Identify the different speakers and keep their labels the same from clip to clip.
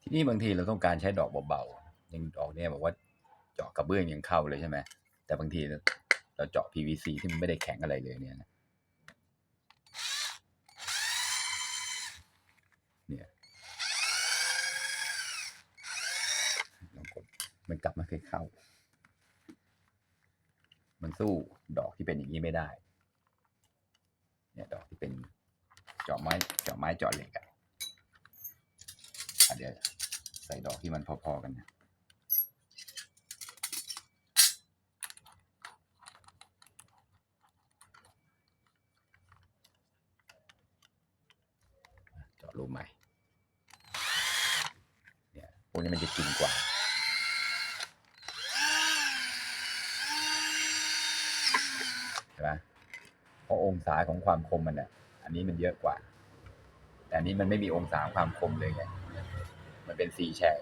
Speaker 1: ทีนี้บางทีเราต้องการใช้ดอกเบาๆอย่างดอกเนี่ยบอกว่าเจาะกระเบื้องยังเข้าเลยใช่ไหมแต่บางทีเราเราเจาะ PVC ที่มันไม่ได้แข็งอะไรเลยเนี่ยนะเนี่ยลองกดมันกลับมาเคยเข้า มันสู้ดอกที่เป็นอย่างนี้ไม่ได้ เนี่ยดอกที่เป็นเจาะไม้เจาะไม้เจาะเหล็กอะ เดี๋ยวใส่ดอกที่มันพอๆกันนะเจาะรูใหม่เนี่ยพวกนี้มันจะกินกว่าใช่ไหมเพราะองศาของความคมมันอะอันนี้มันเยอะกว่า แต่อันนี้มันไม่มีองศาความคมเลยไง มันเป็นสี่แฉก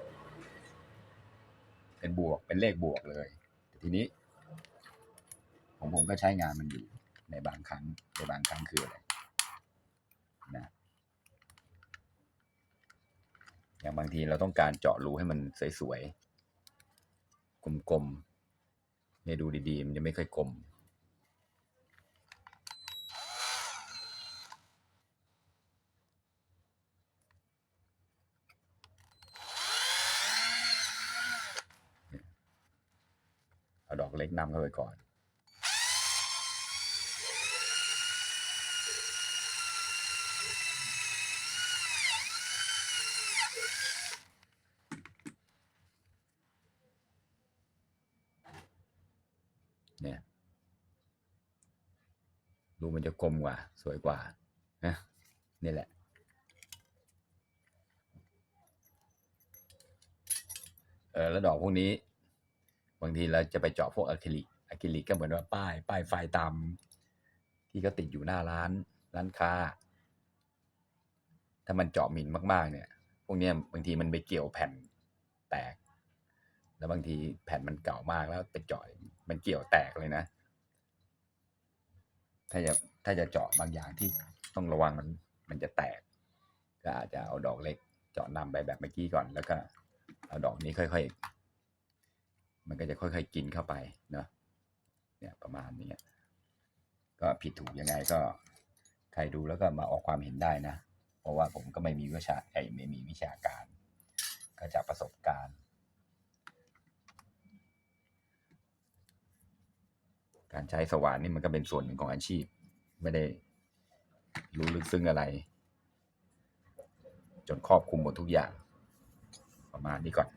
Speaker 1: เป็นบวกเป็นเลขบวกเลย ทีนี้ของผมก็ใช้งานมันอยู่ในบางครั้งในบางครั้งคืออะไรนะอย่างบางทีเราต้องการเจาะรูให้มันสวยๆกลมๆเนี่ยดูดีๆ มันจะไม่ค่อยกลม เล็กนำเข้าไปก่อน เนี่ยรูมันจะกลมกว่า สวยกว่านะนี่แหละเออแล้วดอกพวกนี้ บางทีเราจะไปเจาะพวกอะคริลิกอะคริลิกก็เหมือนว่าป้าย ป้ายไฟตามที่เขาติดอยู่หน้าร้านร้านค้า ถ้ามันเจาะหมินมากๆ เนี่ย พวกนี้บางทีมันไปเกี่ยวแผ่นแตก แล้วบางทีแผ่นมันเก่ามากแล้วไปเจาะมันเกี่ยวแตกเลยนะ ถ้าจะถ้าจะเจาะบางอย่างที่ต้องระวังมันมันจะแตก ก็อาจจะเอาดอกเล็กเจาะนำไปแบบเมื่อกี้ก่อน แล้วก็เอาดอกนี้ค่อย ๆ มันก็จะค่อยๆกินเข้าไปเนาะเนี่ยประมาณนี้ก็ผิดถูกยังไงก็ใครดูแล้วก็มาออกความเห็นได้นะ เพราะว่าผมก็ไม่มีวิชาไอ้ไม่มีวิชาการ ก็จากประสบการณ์ การใช้สว่านนี่มันก็เป็นส่วนหนึ่งของอาชีพ ไม่ได้รู้ลึกซึ้งอะไร จนครอบคลุมหมดทุกอย่าง ประมาณนี้ก่อน